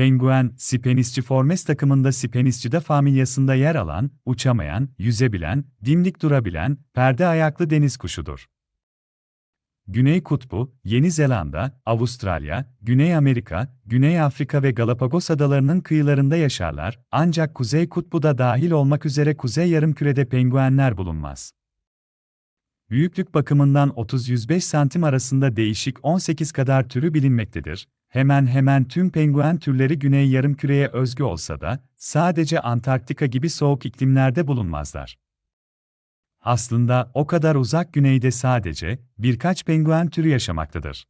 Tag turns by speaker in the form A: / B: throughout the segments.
A: Penguen, Sipenisciformes takımında Sipeniscida familyasında yer alan, uçamayan, yüzebilen, dimdik durabilen, perde ayaklı deniz kuşudur. Güney Kutbu, Yeni Zelanda, Avustralya, Güney Amerika, Güney Afrika ve Galapagos adalarının kıyılarında yaşarlar, ancak Kuzey Kutbu da dahil olmak üzere Kuzey Yarımküre'de penguenler bulunmaz. Büyüklük bakımından 30-105 santim arasında değişik 18 kadar türü bilinmektedir. Hemen hemen tüm penguen türleri Güney Yarımküre'ye özgü olsa da, sadece Antarktika gibi soğuk iklimlerde bulunmazlar. Aslında o kadar uzak güneyde sadece birkaç penguen türü yaşamaktadır.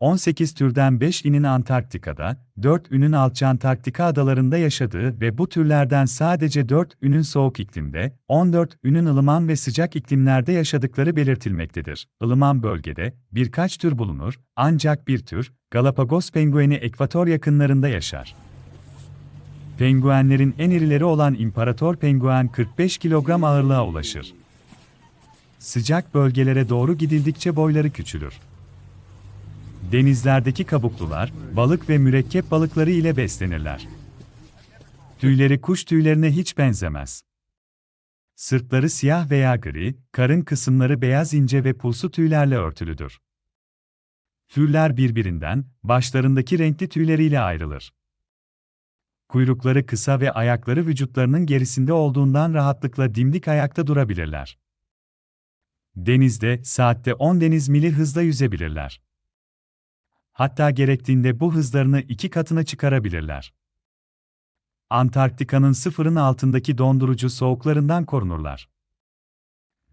A: 18 türden 5'inin Antarktika'da, 4 ünün Alçantarktika adalarında yaşadığı ve bu türlerden sadece 4 ünün soğuk iklimde, 14 ünün ılıman ve sıcak iklimlerde yaşadıkları belirtilmektedir. Ilıman bölgede birkaç tür bulunur, ancak bir tür, Galapagos pengueni ekvator yakınlarında yaşar. Penguenlerin en irileri olan imparator penguen 45 kilogram ağırlığa ulaşır. Sıcak bölgelere doğru gidildikçe boyları küçülür. Denizlerdeki kabuklular, balık ve mürekkep balıkları ile beslenirler. Tüyleri kuş tüylerine hiç benzemez. Sırtları siyah veya gri, karın kısımları beyaz ince ve pulsu tüylerle örtülüdür. Türler birbirinden, başlarındaki renkli tüyleriyle ayrılır. Kuyrukları kısa ve ayakları vücutlarının gerisinde olduğundan rahatlıkla dimdik ayakta durabilirler. Denizde, saatte 10 deniz mili hızla yüzebilirler. Hatta gerektiğinde bu hızlarını iki katına çıkarabilirler. Antarktika'nın sıfırın altındaki dondurucu soğuklarından korunurlar.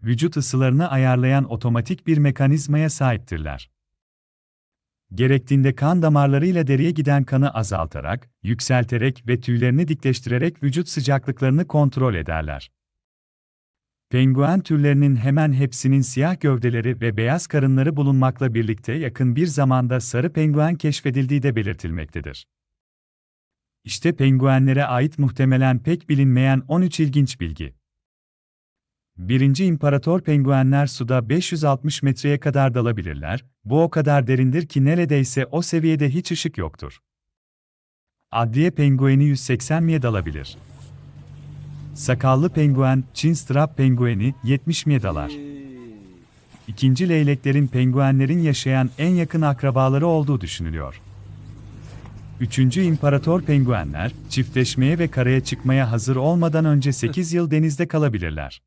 A: Vücut ısılarını ayarlayan otomatik bir mekanizmaya sahiptirler. Gerektiğinde kan damarlarıyla deriye giden kanı azaltarak, yükselterek ve tüylerini dikleştirerek vücut sıcaklıklarını kontrol ederler. Penguen türlerinin hemen hepsinin siyah gövdeleri ve beyaz karınları bulunmakla birlikte yakın bir zamanda sarı penguen keşfedildiği de belirtilmektedir. İşte penguenlere ait muhtemelen pek bilinmeyen 13 ilginç bilgi. 1. İmparator penguenler suda 560 metreye kadar dalabilirler, bu o kadar derindir ki neredeyse o seviyede hiç ışık yoktur. Adliye pengueni 180 miye dalabilir. Sakallı penguen, Çin strap pengueni 70 miye dalar. İkinci leyleklerin penguenlerin yaşayan en yakın akrabaları olduğu düşünülüyor. Üçüncü imparator penguenler, çiftleşmeye ve karaya çıkmaya hazır olmadan önce 8 yıl denizde kalabilirler.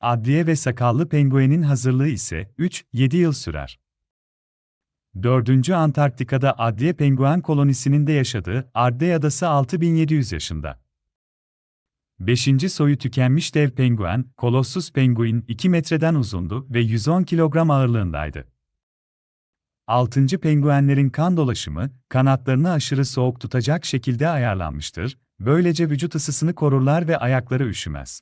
A: Adliye ve sakallı penguenin hazırlığı ise 3-7 yıl sürer. Dördüncü Antarktika'da Adliye penguen kolonisinin de yaşadığı Ardey Adası 6700 yaşında. Beşinci soyu tükenmiş dev penguen, Colossus penguin 2 metreden uzundu ve 110 kilogram ağırlığındaydı. Altıncı penguenlerin kan dolaşımı, kanatlarını aşırı soğuk tutacak şekilde ayarlanmıştır, böylece vücut ısısını korurlar ve ayakları üşümez.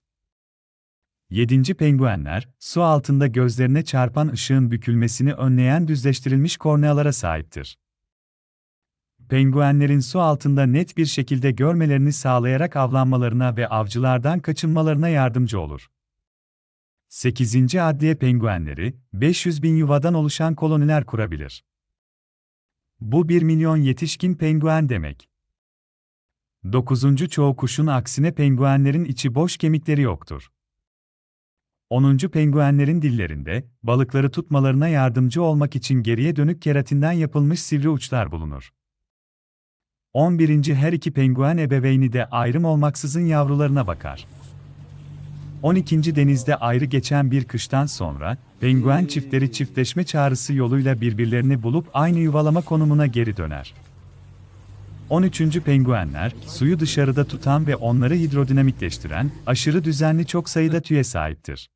A: Yedinci penguenler, su altında gözlerine çarpan ışığın bükülmesini önleyen düzleştirilmiş kornealara sahiptir. Penguenlerin su altında net bir şekilde görmelerini sağlayarak avlanmalarına ve avcılardan kaçınmalarına yardımcı olur. 8. Adliye penguenleri, 500 bin yuvadan oluşan koloniler kurabilir. Bu 1 milyon yetişkin penguen demek. 9. Çoğu kuşun aksine penguenlerin içi boş kemikleri yoktur. 10. Penguenlerin dillerinde, balıkları tutmalarına yardımcı olmak için geriye dönük keratinden yapılmış sivri uçlar bulunur. 11. Her iki penguen ebeveyni de ayrım olmaksızın yavrularına bakar. 12. Denizde ayrı geçen bir kıştan sonra, penguen çiftleri çiftleşme çağrısı yoluyla birbirlerini bulup aynı yuvalama konumuna geri döner. 13. Penguenler, suyu dışarıda tutan ve onları hidrodinamikleştiren, aşırı düzenli çok sayıda tüye sahiptir.